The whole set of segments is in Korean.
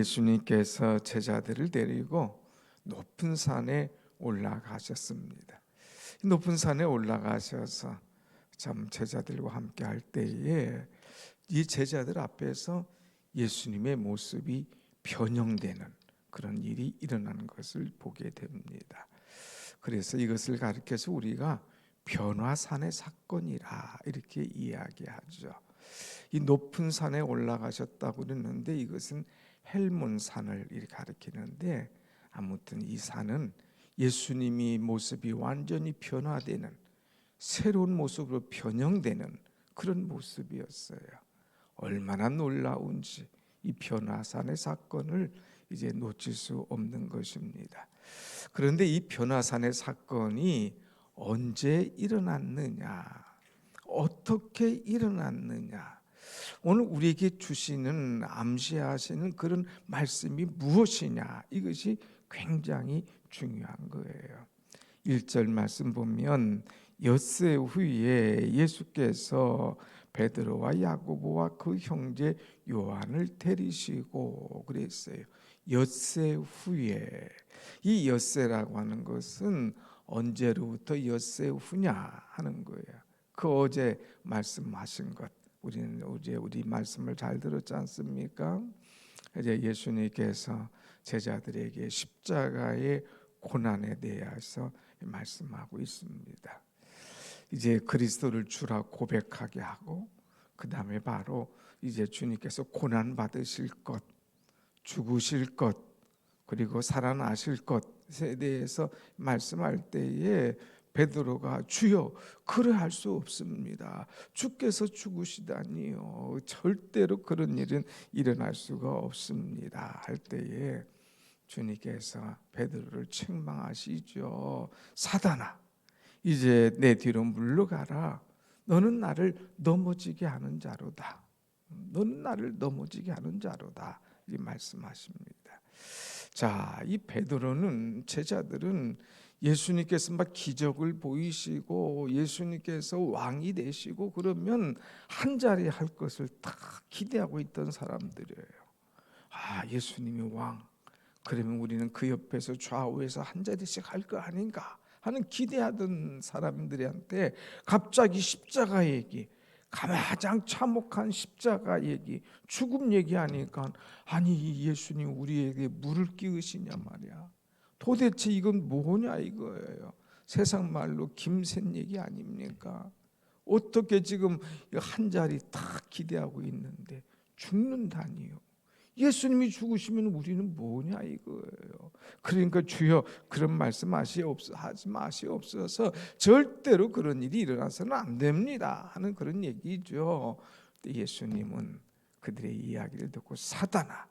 예수님께서 제자들을 데리고 높은 산에 올라가셨습니다. 높은 산에 올라가셔서 참 제자들과 함께 할 때에 이 제자들 앞에서 예수님의 모습이 변형되는 그런 일이 일어나는 것을 보게 됩니다. 그래서 이것을 가리켜서 우리가 변화산의 사건이라 이렇게 이야기하죠. 이 높은 산에 올라가셨다고 그러는데 이것은 헬몬산을 가리키는데 아무튼 이 산은 예수님이 모습이 완전히 변화되는 새로운 모습으로 변형되는 그런 모습이었어요. 얼마나 놀라운지 이 변화산의 사건을 이제 놓칠 수 없는 것입니다. 그런데 이 변화산의 사건이 언제 일어났느냐, 어떻게 일어났느냐, 오늘 우리에게 주시는 암시하시는 그런 말씀이 무엇이냐, 이것이 굉장히 중요한 거예요. 1절 말씀 보면 엿새 후에 예수께서 베드로와 야고보와 그 형제 요한을 데리시고 그랬어요. 엿새 후에 이 엿새라고 하는 것은 언제로부터 엿새 후냐 하는 거예요. 그 어제 말씀하신 것 우리는 어제 우리 말씀을 잘 들었지 않습니까? 이제 예수님께서 제자들에게 십자가의 고난에 대해서 말씀하고 있습니다. 이제 그리스도를 주라 고백하게 하고 그 다음에 바로 이제 주님께서 고난 받으실 것, 죽으실 것, 그리고 살아나실 것에 대해서 말씀할 때에 베드로가 주여 그래 할수 없습니다. 주께서 죽으시다니요. 절대로 그런 일은 일어날 수가 없습니다. 할 때에 주님께서 베드로를 책망하시죠. 사단아 이제 내 뒤로 물러가라. 너는 나를 넘어지게 하는 자로다. 너는 나를 넘어지게 하는 자로다. 이 말씀하십니다. 자, 이 베드로는 제자들은 예수님께서 막 기적을 보이시고 예수님께서 왕이 되시고 그러면 한 자리 할 것을 다 기대하고 있던 사람들이에요. 아, 예수님이 왕. 그러면 우리는 그 옆에서 좌우에서 한 자리씩 할 거 아닌가 하는 기대하던 사람들한테 갑자기 십자가 얘기, 가장 참혹한 십자가 얘기, 죽음 얘기하니까 아니 예수님 우리에게 물을 끼우시냐 말이야. 도대체 이건 뭐냐 이거예요. 세상 말로 김센 얘기 아닙니까? 어떻게 지금 한 자리 다 기대하고 있는데 죽는다니요. 예수님이 죽으시면 우리는 뭐냐 이거예요. 그러니까 주여 그런 말씀 하지 마시옵소서. 절대로 그런 일이 일어나서는 안 됩니다. 하는 그런 얘기죠. 예수님은 그들의 이야기를 듣고 사단아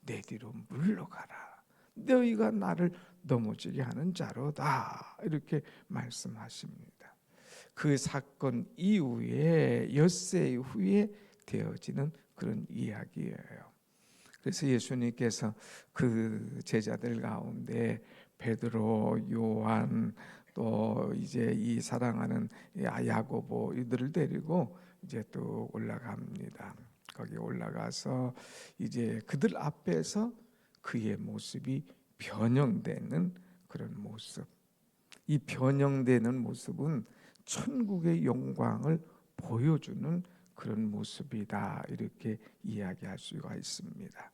내 뒤로 물러가라. 너희가 나를 넘어지게 하는 자로다. 이렇게 말씀하십니다. 그 사건 이후에 엿새 후에 되어지는 그런 이야기예요. 그래서 예수님께서 그 제자들 가운데 베드로, 요한 또 이제 이 사랑하는 야고보 이들을 데리고 이제 또 올라갑니다. 거기 올라가서 이제 그들 앞에서 그의 모습이 변형되는 그런 모습. 이 변형되는 모습은 천국의 영광을 보여주는 그런 모습이다. 이렇게 이야기할 수가 있습니다.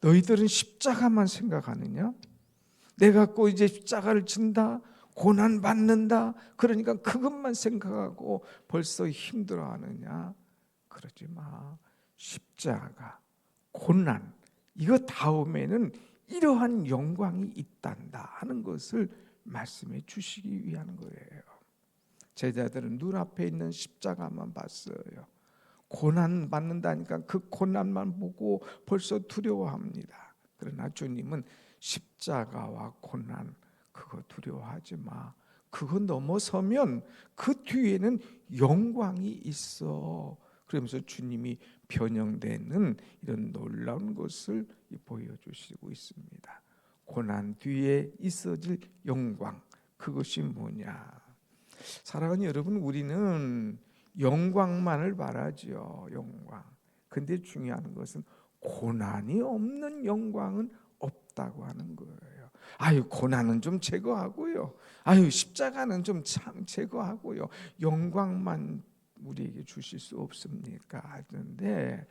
너희들은 십자가만 생각하느냐? 내가 꼭 이제 십자가를 진다, 고난 받는다. 그러니까 그것만 생각하고 벌써 힘들어 하느냐? 그러지 마. 십자가, 고난 이거 다음에는 이러한 영광이 있단다 하는 것을 말씀해 주시기 위한 거예요. 제자들은 눈앞에 있는 십자가만 봤어요. 고난 받는다니까 그 고난만 보고 벌써 두려워합니다. 그러나 주님은 십자가와 고난 그거 두려워하지 마. 그거 넘어서면 그 뒤에는 영광이 있어. 그러면서 주님이 변형되는 이런 놀라운 것을 보여주시고 있습니다. 고난 뒤에 있어질 영광 그것이 뭐냐? 사랑하는 여러분, 우리는 영광만을 바라지요. 영광. 근데 중요한 것은 고난이 없는 영광은 없다고 하는 거예요. 아유 고난은 좀 제거하고요. 아유 십자가는 좀 참 제거하고요. 영광만 우리에게 주실 수 없습니까? 하는데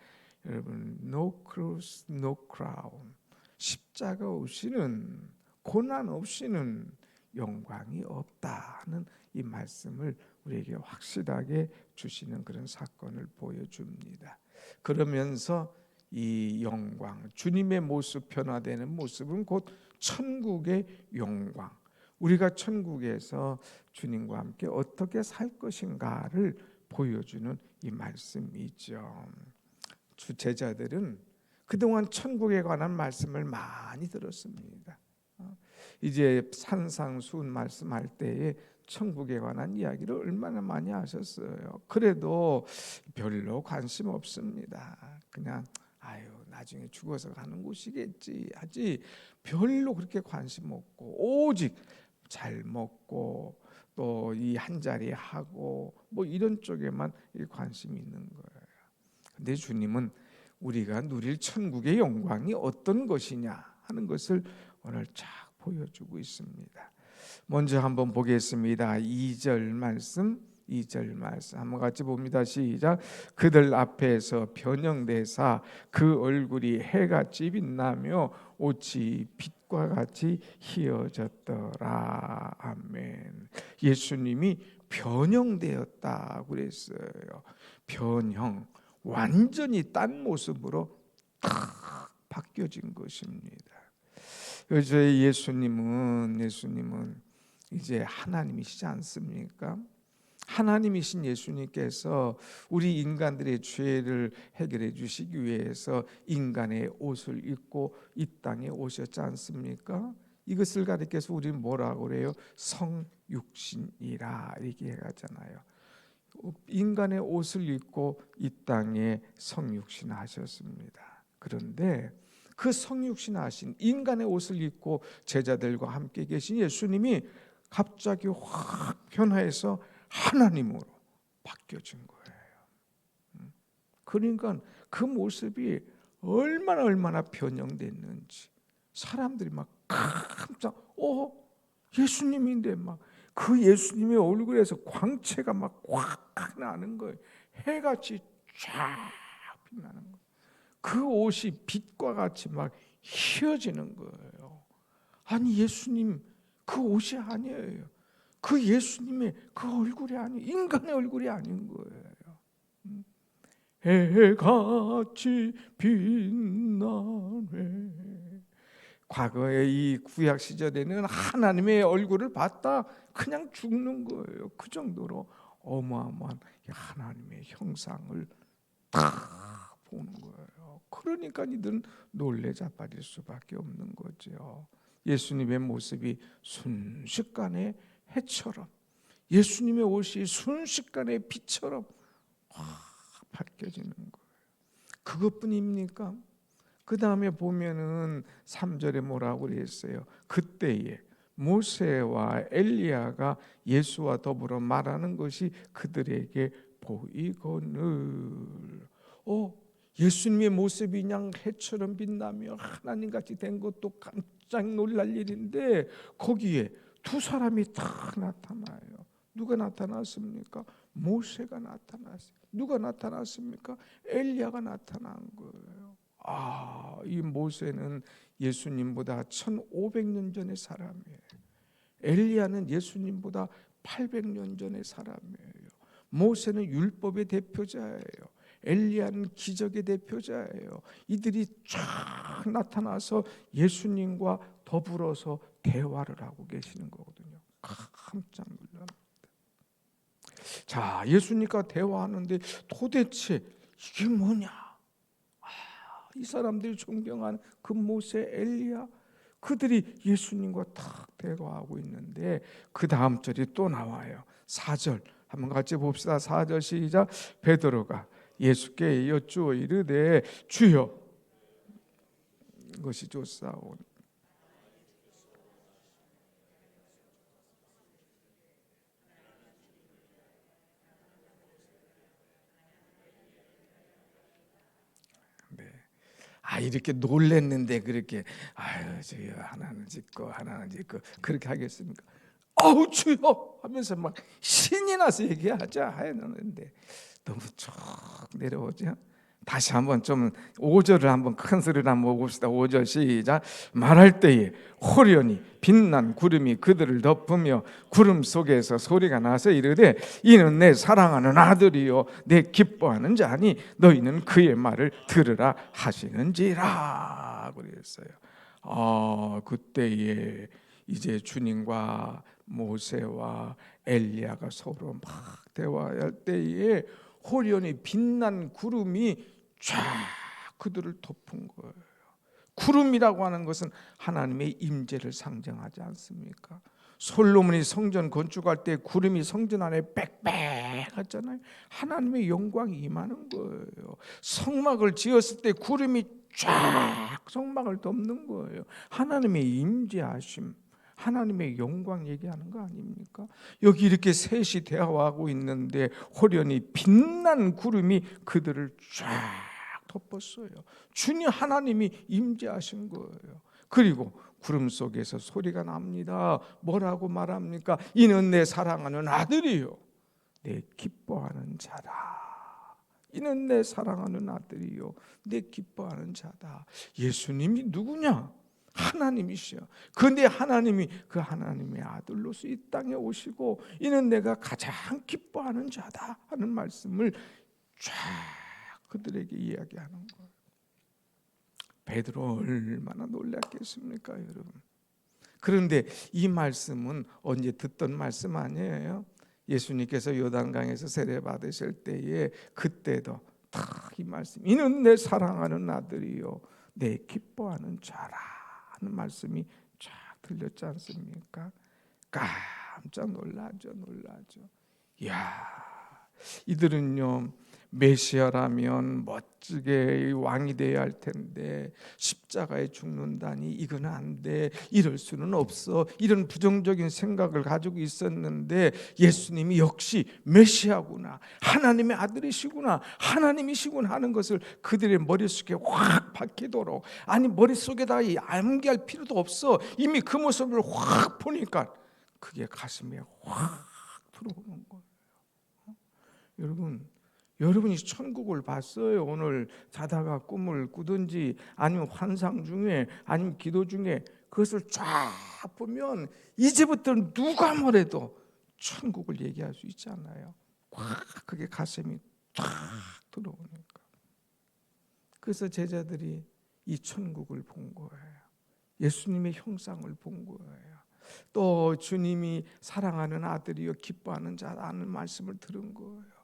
여러분 no cross no crown 십자가 없이는 고난 없이는 영광이 없다는 이 말씀을 우리에게 확실하게 주시는 그런 사건을 보여줍니다. 그러면서 이 영광, 주님의 모습 변화되는 모습은 곧 천국의 영광. 우리가 천국에서 주님과 함께 어떻게 살 것인가를 보여주는 이 말씀이죠. 주 제자들은 그동안 천국에 관한 말씀을 많이 들었습니다. 어, 이제 산상수훈 말씀할 때에 천국에 관한 이야기를 얼마나 많이 하셨어요. 그래도 별로 관심 없습니다. 그냥 아유 나중에 죽어서 가는 곳이겠지 하지 별로 그렇게 관심 없고 오직 잘 먹고 또 이 한 자리 하고 뭐 이런 쪽에만 관심이 있는 거예요. 근데 주님은 우리가 누릴 천국의 영광이 어떤 것이냐 하는 것을 오늘 쫙 보여주고 있습니다. 먼저 한번 보겠습니다. 2절 말씀 2절 말씀 한번 같이 봅니다. 시작. 그들 앞에서 변형되사 그 얼굴이 해같이 빛나며 옷이 빛과 같이 희어졌더라. 아멘. 예수님이 변형되었다 그랬어요. 변형 완전히 딴 모습으로 탁 바뀌어진 것입니다. 저희 예수님은 예수님은 이제 하나님이시지 않습니까? 하나님이신 예수님께서 우리 인간들의 죄를 해결해 주시기 위해서 인간의 옷을 입고 이 땅에 오셨지 않습니까? 이것을 가리켜서 우리는 뭐라고 그래요? 성육신이라 이렇게 하잖아요. 인간의 옷을 입고 이 땅에 성육신 하셨습니다. 그런데 그 성육신 하신 인간의 옷을 입고 제자들과 함께 계신 예수님이 갑자기 확 변화해서 하나님으로 바뀌어진 거예요. 음. 그러니까 그 모습이 얼마나 얼마나 변형됐는지 사람들이 막 깜짝 어 예수님인데 막 그 예수님의 얼굴에서 광채가 막 확 나는 거예요. 해같이 쫙 빛나는 거예요. 그 옷이 빛과 같이 막 휘어지는 거예요. 아니 예수님 그 옷이 아니에요. 그 예수님의 그 얼굴이 아니 인간의 얼굴이 아닌 거예요. 음. 해같이 빛나네. 과거에 이 구약 시절에는 하나님의 얼굴을 봤다 그냥 죽는 거예요. 그 정도로 어마어마한 하나님의 형상을 다 보는 거예요. 그러니까 이들은 놀래 자 빠질 수밖에 없는 거죠. 예수님의 모습이 순식간에 해처럼 예수님의 옷이 순식간에 빛처럼 확 바뀌어지는 거예요. 그것뿐입니까? 그 다음에 보면은 3절에 뭐라고 그랬어요? 그때에 모세와 엘리야가 예수와 더불어 말하는 것이 그들에게 보이거늘. 어, 예수님의 모습이 그냥 해처럼 빛나며 하나님 같이 된 것도 깜짝 놀랄 일인데 거기에 두 사람이 딱 나타나요. 누가 나타났습니까? 모세가 나타났어요. 누가 나타났습니까? 엘리야가 나타난 거예요. 아, 이 모세는 예수님보다 1500년 전의 사람이에요. 엘리야는 예수님보다 800년 전의 사람이에요. 모세는 율법의 대표자예요. 엘리야는 기적의 대표자예요. 이들이 쫙 나타나서 예수님과 더불어서 대화를 하고 계시는 거거든요. 깜짝 놀랍니다. 자, 예수님과 대화하는데 도대체 이게 뭐냐? 아, 이 사람들이 존경하는 그 모세, 엘리야 그들이 예수님과 탁 대화하고 있는데 그 다음 절이 또 나와요. 4절 한번 같이 봅시다. 4절 시작. 베드로가 예수께 여쭈어 이르되 주여. 것이 좋사온. 아 이렇게 놀랬는데 그렇게 아유 주여 하나는 짓고 하나는 짓고 그렇게 하겠습니까? 아우 주여! 하면서 막 신이 나서 얘기하자 하였는데 너무 쭉 내려오죠. 다시 한번 좀 5절을 한번 큰 소리로 한번 봅시다. 5절 시작. 말할 때에 호련히 빛난 구름이 그들을 덮으며 구름 속에서 소리가 나서 이르되 이는 내 사랑하는 아들이요 내 기뻐하는 자니 너희는 그의 말을 들으라 하시는지라 그랬어요. 아 그때에 이제 주님과 모세와 엘리야가 서로 막 대화할 때에 호련히 빛난 구름이 쫙 그들을 덮은 거예요. 구름이라고 하는 것은 하나님의 임재를 상징하지 않습니까? 솔로몬이 성전 건축할 때 구름이 성전 안에 빽빽하잖아요. 하나님의 영광이 임하는 거예요. 성막을 지었을 때 구름이 쫙 성막을 덮는 거예요. 하나님의 임재하심. 하나님의 영광 얘기하는 거 아닙니까? 여기 이렇게 셋이 대화하고 있는데 호련히 빛난 구름이 그들을 쫙 덮었어요. 주님 하나님이 임재하신 거예요. 그리고 구름 속에서 소리가 납니다. 뭐라고 말합니까? 이는 내 사랑하는 아들이요. 내 기뻐하는 자라. 이는 내 사랑하는 아들이요. 내 기뻐하는 자다. 예수님이 누구냐? 하나님이시여. 근데 하나님이 그 하나님의 아들로서 이 땅에 오시고 이는 내가 가장 기뻐하는 자다 하는 말씀을 쫙 그들에게 이야기하는 거예요. 베드로 얼마나 놀랐겠습니까, 여러분? 그런데 이 말씀은 언제 듣던 말씀 아니에요? 예수님께서 요단강에서 세례 받으실 때에 그때도 딱 이 말씀. 이는 내 사랑하는 아들이요, 내 기뻐하는 자라 하는 말씀이 쫙 들렸지 않습니까? 깜짝 놀라죠, 놀라죠. 야, 이들은요 메시아라면 멋지게 왕이 되어야 할 텐데 십자가에 죽는다니 이건 안 돼. 이럴 수는 없어. 이런 부정적인 생각을 가지고 있었는데 예수님이 역시 메시아구나. 하나님의 아들이시구나. 하나님이시구나 하는 것을 그들의 머릿속에 확 박히도록 아니 머릿속에다 암기할 필요도 없어. 이미 그 모습을 확 보니까 그게 가슴에 확 들어오는 거예요. 어? 여러분 여러분이 천국을 봤어요. 오늘 자다가 꿈을 꾸든지 아니면 환상 중에 아니면 기도 중에 그것을 쫙 보면 이제부터 누가 뭐래도 천국을 얘기할 수 있잖아요. 꽉 그게 가슴이 쫙 들어오니까. 그래서 제자들이 이 천국을 본 거예요. 예수님의 형상을 본 거예요. 또 주님이 사랑하는 아들이요 기뻐하는 자라는 말씀을 들은 거예요.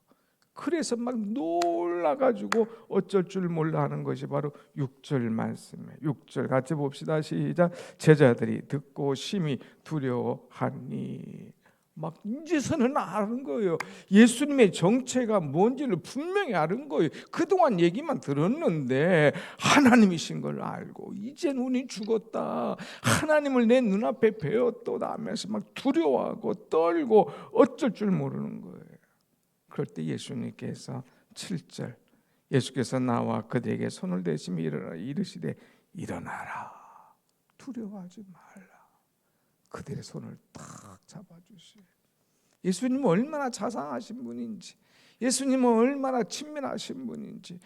그래서 막 놀라가지고 어쩔 줄 몰라 하는 것이 바로 6절 말씀이에요. 6절 같이 봅시다. 시작. 제자들이 듣고 심히 두려워하니 막 이제서는 아는 거예요. 예수님의 정체가 뭔지를 분명히 아는 거예요. 그동안 얘기만 들었는데 하나님이신 걸 알고 이제 눈이 죽었다. 하나님을 내 눈앞에 배웠다 하면서 막 두려워하고 떨고 어쩔 줄 모르는 거예요. 그럴 때 예수님께서 7절 예수께서 나와 그들에게 손을 대시며 일어나 이르시되 일어나라. 두려워하지 말라. 그들의 손을 딱 잡아주시 예수님은 얼마나 자상하신 분인지 예수님은 얼마나 친밀하신 분인지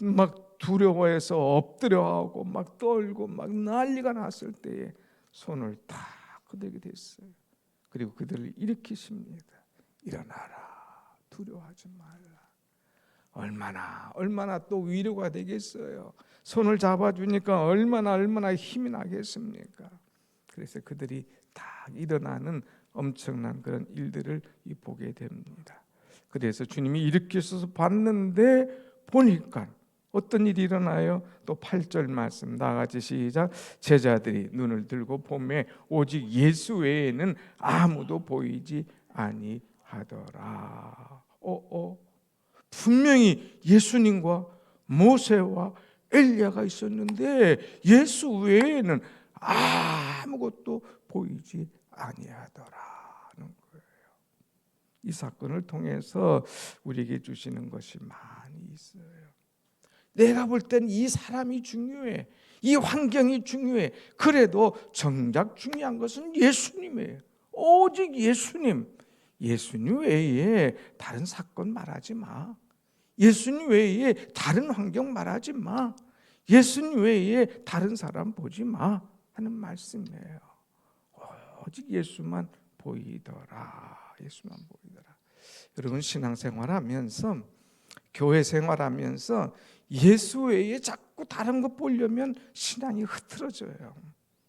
막 두려워해서 엎드려하고 막 떨고 막 난리가 났을 때에 손을 딱 그들에게 댔어요. 그리고 그들을 일으키십니다. 일어나라 두려워하지 말라. 얼마나 얼마나 또 위로가 되겠어요. 손을 잡아주니까 얼마나 얼마나 힘이 나겠습니까? 그래서 그들이 다 일어나는 엄청난 그런 일들을 보게 됩니다. 그래서 주님이 일으켜서 봤는데 보니까 어떤 일이 일어나요? 또 8절 말씀 나같이 시작 제자들이 눈을 들고 봄에 오직 예수 외에는 아무도 보이지 아니하더라. 어, 어. 분명히 예수님과 모세와 엘리야가 있었는데 예수 외에는 아무것도 보이지 아니하더라는 거예요. 이 사건을 통해서 우리에게 주시는 것이 많이 있어요. 내가 볼 땐 이 사람이 중요해. 이 환경이 중요해. 그래도 정작 중요한 것은 예수님이에요. 오직 예수님. 예수님 외에 다른 사건 말하지 마. 예수님 외에 다른 환경 말하지 마. 예수님 외에 다른 사람 보지 마. 하는 말씀이에요. 오직 예수만 보이더라. 예수만 보이더라. 여러분 신앙생활 하면서 교회 생활하면서 예수 외에 자꾸 다른 것 보려면 신앙이 흐트러져요.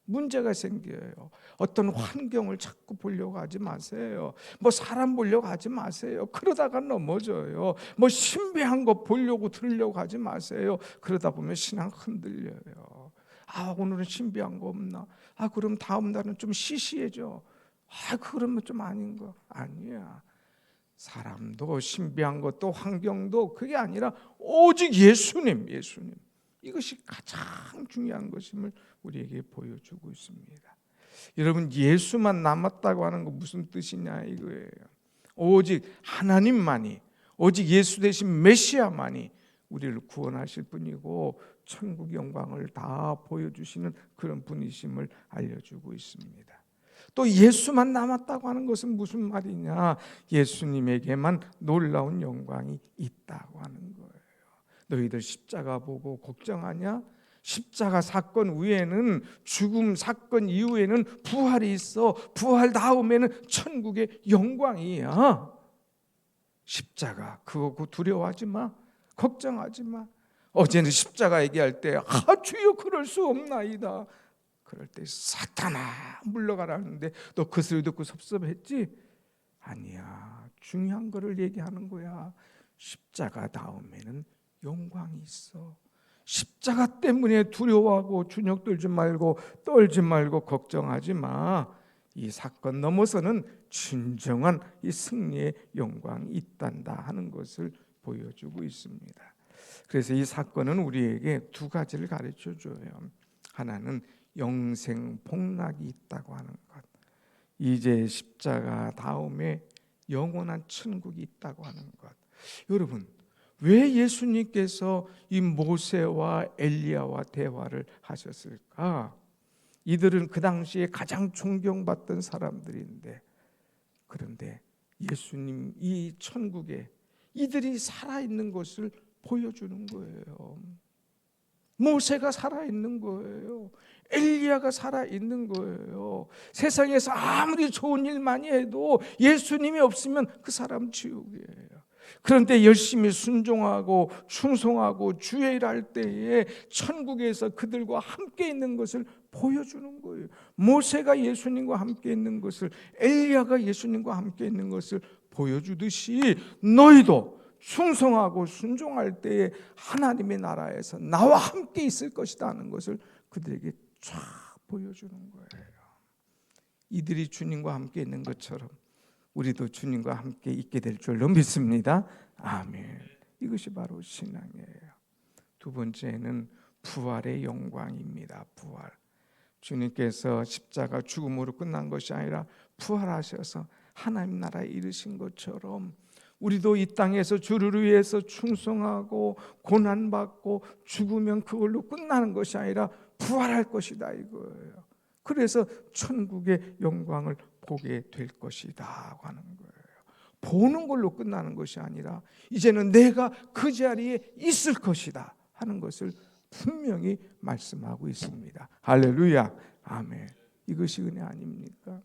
문제가 생겨요. 어떤 환경을 자꾸 보려고 하지 마세요. 뭐 사람 보려고 하지 마세요. 그러다가 넘어져요. 뭐 신비한 거 보려고 들으려고 하지 마세요. 그러다 보면 신앙 흔들려요. 아 오늘은 신비한 거 없나? 아 그럼 다음 날은 좀 시시해져. 아 그러면 좀 아닌 거 아니야. 사람도 신비한 것도 환경도 그게 아니라 오직 예수님, 예수님. 이것이 가장 중요한 것임을 우리에게 보여주고 있습니다. 여러분 예수만 남았다고 하는 거 무슨 뜻이냐 이거예요. 오직 하나님만이 오직 예수 대신 메시아만이 우리를 구원하실 분이고 천국 영광을 다 보여주시는 그런 분이심을 알려주고 있습니다. 또 예수만 남았다고 하는 것은 무슨 말이냐? 예수님에게만 놀라운 영광이 있다고 하는 거예요. 너희들 십자가 보고 걱정하냐? 십자가 사건 위에는 죽음 사건 이후에는 부활이 있어. 부활 다음에는 천국의 영광이야. 십자가 그거 두려워하지 마. 걱정하지 마. 어제는 십자가 얘기할 때, 아 주여 그럴 수 없나이다. 그럴 때 사탄아 물러가라는데 너 그 소리 듣고 섭섭했지? 아니야. 중요한 거를 얘기하는 거야. 십자가 다음에는 영광이 있어. 십자가 때문에 두려워하고 주눅 들지 말고 떨지 말고 걱정하지 마. 이 사건 넘어서는 진정한 이 승리의 영광이 있단다 하는 것을 보여주고 있습니다. 그래서 이 사건은 우리에게 두 가지를 가르쳐 줘요. 하나는 영생 복락이 있다고 하는 것. 이제 십자가 다음에 영원한 천국이 있다고 하는 것. 여러분, 왜 예수님께서 이 모세와 엘리야와 대화를 하셨을까? 이들은 그 당시에 가장 존경받던 사람들인데 그런데 예수님 이 천국에 이들이 살아 있는 것을 보여주는 거예요. 모세가 살아 있는 거예요. 엘리야가 살아 있는 거예요. 세상에서 아무리 좋은 일 많이 해도 예수님이 없으면 그 사람 지옥이에요. 그런데 열심히 순종하고 충성하고 주의 일할 때에 천국에서 그들과 함께 있는 것을 보여주는 거예요. 모세가 예수님과 함께 있는 것을 엘리야가 예수님과 함께 있는 것을 보여주듯이 너희도 충성하고 순종할 때에 하나님의 나라에서 나와 함께 있을 것이다 하는 것을 그들에게 쫙 보여주는 거예요. 이들이 주님과 함께 있는 것처럼 우리도 주님과 함께 있게 될 줄로 믿습니다. 아멘. 이것이 바로 신앙이에요. 두 번째는 부활의 영광입니다. 부활. 주님께서 십자가 죽음으로 끝난 것이 아니라 부활하셔서 하나님 나라에 이르신 것처럼 우리도 이 땅에서 주를 위해서 충성하고 고난 받고 죽으면 그걸로 끝나는 것이 아니라 부활할 것이다 이거예요. 그래서 천국의 영광을 보게 될 것이다 하는 거예요. 보는 걸로 끝나는 것이 아니라 이제는 내가 그 자리에 있을 것이다 하는 것을 분명히 말씀하고 있습니다. 할렐루야. 아멘. 이것이 은혜 아닙니까?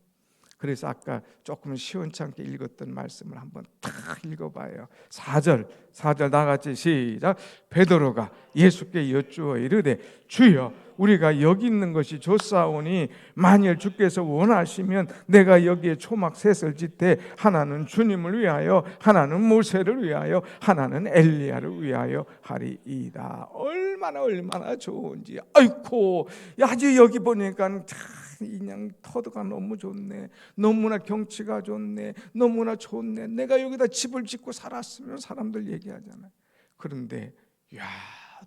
그래서 아까 조금 시원찮게 읽었던 말씀을 한번 다 읽어봐요. 4절, 4절 나같이 시작. 베드로가 예수께 여쭈어 이르되 주여 우리가 여기 있는 것이 좋사오니 만일 주께서 원하시면 내가 여기에 초막 셋을 짓되 하나는 주님을 위하여 하나는 모세를 위하여 하나는 엘리야를 위하여 하리이다. 얼마나 얼마나 좋은지. 아이고, 아주 여기 보니까 그냥 터드가 너무 좋네. 너무나 경치가 좋네. 너무나 좋네. 내가 여기다 집을 짓고 살았으면 사람들 얘기하잖아요. 그런데 야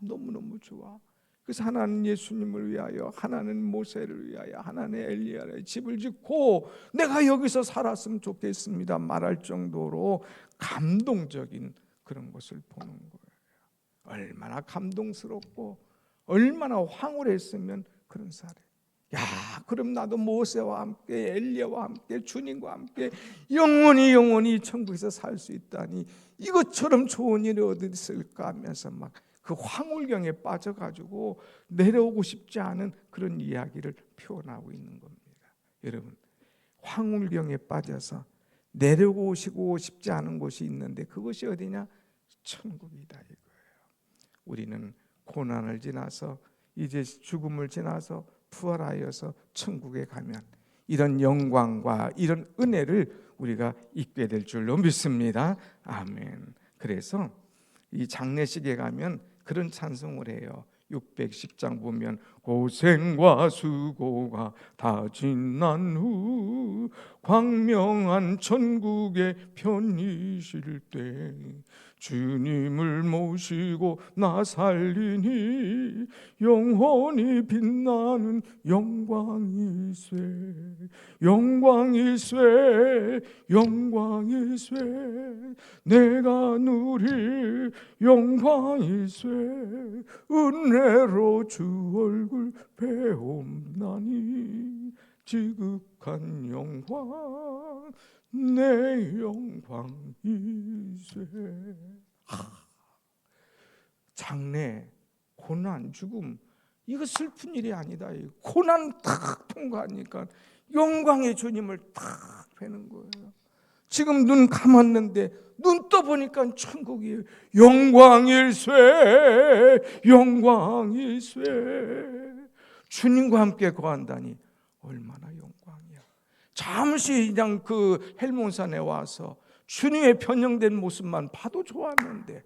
너무 너무 좋아. 그래서 하나는 예수님을 위하여, 하나는 모세를 위하여, 하나는 엘리야를 집을 짓고 내가 여기서 살았으면 좋겠습니다. 말할 정도로 감동적인 그런 것을 보는 거예요. 얼마나 감동스럽고 얼마나 황홀했으면 그런 사례. 야, 그럼 나도 모세와 함께 엘리야와 함께 주님과 함께 영원히 영원히 천국에서 살 수 있다니 이것처럼 좋은 일이 어디 있을까 하면서 막 그 황홀경에 빠져가지고 내려오고 싶지 않은 그런 이야기를 표현하고 있는 겁니다. 여러분, 황홀경에 빠져서 내려오시고 싶지 않은 곳이 있는데 그것이 어디냐? 천국이다 이거예요. 우리는 고난을 지나서 이제 죽음을 지나서 부활하여서 천국에 가면 이런 영광과 이런 은혜를 우리가 잊게 될 줄로 믿습니다. 아멘. 그래서 이 장례식에 가면 그런 찬송을 해요. 610장 보면 고생과 수고가 다 지난 후 광명한 천국에 편이실 때 주님을 모시고 나 살리니 영원히 빛나는 영광이쇠 영광이쇠 영광이쇠 내가 누릴 영광이쇠 은혜로 주 얼굴 배움나니 지극한 영광 내 영광이쇠 장래 고난 죽음 이거 슬픈 일이 아니다. 이 고난 탁 통과하니까 영광의 주님을 탁 뵈는 거예요 지금 눈 감았는데 눈 떠보니까 천국이에요 영광일쇠 영광일쇠. 주님과 함께 거한다니 얼마나 영광이야. 잠시 그냥 그 헬몬산에 와서 주님의 변형된 모습만 봐도 좋았는데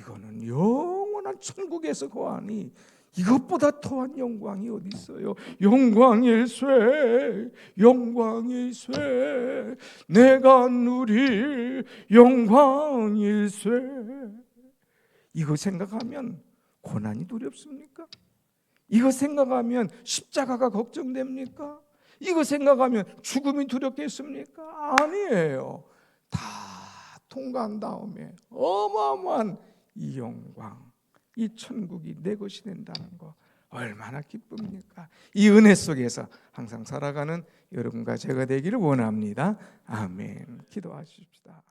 이거는 영원한 천국에서 거하니 이것보다 더한 영광이 어디 있어요? 영광일쇠, 영광일쇠, 내가 누릴 영광일쇠. 이거 생각하면 고난이 두렵습니까? 이거 생각하면 십자가가 걱정됩니까? 이거 생각하면 죽음이 두렵겠습니까? 아니에요. 다 통과한 다음에 어마어마한 이 영광, 이 천국이 내 것이 된다는 거 얼마나 기쁩니까? 이 은혜 속에서 항상 살아가는 여러분과 제가 되기를 원합니다. 아멘. 기도하십시다.